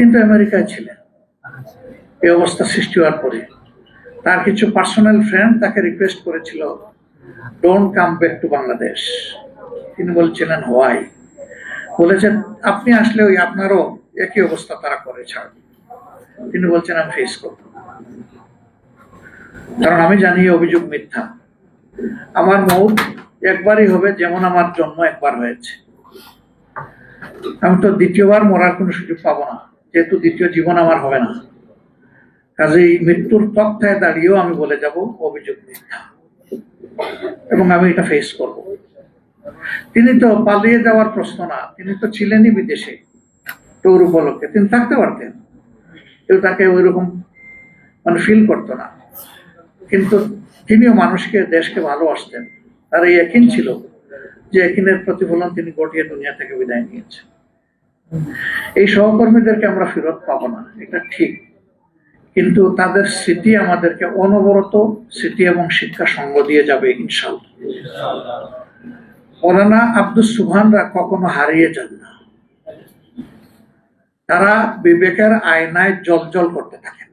কিন্তু আমেরিকায় ছিলেন। এই অবস্থা সৃষ্টি হওয়ার পরে। তার কিছু পার্সোনাল ফ্রেন্ড তাকে রিকোয়েস্ট করেছিল don't come back to Bangladesh তিনি বলছিলেন হোয়াই বলেছেন আপনি আসলে ওই আপনারও একই অবস্থা তারা করে ছাড় তিনি বলছেন আমি ফেস করব কারণ আমি জানি অভিযোগ মিথ্যা। আমার মৌত একবারই হবে যেমন আমার জন্ম একবার হয়েছে। আমি তো দ্বিতীয়বার মরার কোনো সুযোগ পাবো না। যেহেতু দ্বিতীয় জীবন আমার হবে না। কাজেই মৃত্যুর তথ্যায় দাঁড়িয়েও আমি বলে যাব, অভিযোগ মিথ্যা এবং আমি এটা ফেস করব। তিনি তো পালিয়ে যাওয়ার প্রশ্ন না। তিনি তো ছিলেনই বিদেশে টৌর উপলক্ষে। তিনি থাকতে পারতেন কেউ তাকে ওইরকম মানে ফিল করতো না। কিন্তু তিনিও মানুষকে, দেশকে ভালোবাসতেন। তার এই একিন ছিল যে একিনের প্রতিফলন তিনি গটিয়ে দুনিয়া থেকে বিদায় নিয়েছেন। এই সহকর্মীদেরকে আমরা ফেরত পাবো না, এটা ঠিক। কিন্তু তাদের স্মৃতি আমাদেরকে অনবরত স্মৃতি এবং শিক্ষা সঙ্গ দিয়ে যাবে ইনশাল্লাহ ওরানা আব্দুল সুবহানরা কখনো হারিয়ে যান না। তারা বিবেকের আয়নায় জল জল করতে থাকেন।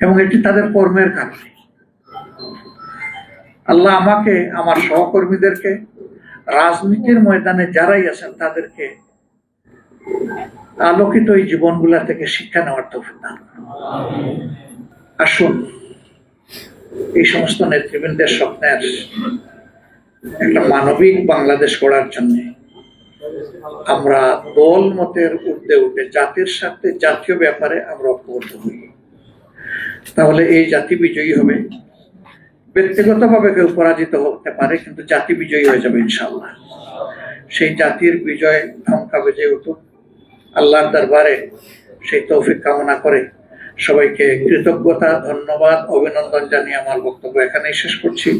এবং এটি তাদের কর্মের কারণে। আল্লাহ আমাকে, আমার সহকর্মীদেরকে, রাজনীতির ময়দানে যারাই আছেন, তাদেরকে আলোকিত এই জীবনগুলা থেকে শিক্ষা নেওয়ার তৌফিক দান আসুন, এই সমস্ত নেতৃবৃন্দের স্বপ্নের একটা মানবিক বাংলাদেশ গড়ার জন্য আমরা দল মতের ঊর্ধ্বে উঠে জাতির সাথে জাতীয় ব্যাপারে আমরা ঐক্যবদ্ধ হই। তাহলে এই জাতি বিজয়ী হবে। ব্যক্তিগতভাবে কেউ পরাজিত হতে পারে, কিন্তু জাতি বিজয়ী হয়ে যাবে ইনশাল্লাহ সেই জাতির বিজয় ঢঙ্কা বেজে উঠুক আল্লাহর দরবারে সেই তৌফিক কামনা করে সবাইকে কৃতজ্ঞতা, ধন্যবাদ, অভিনন্দন জানিয়ে আমার বক্তব্য এখানেই শেষ করছি।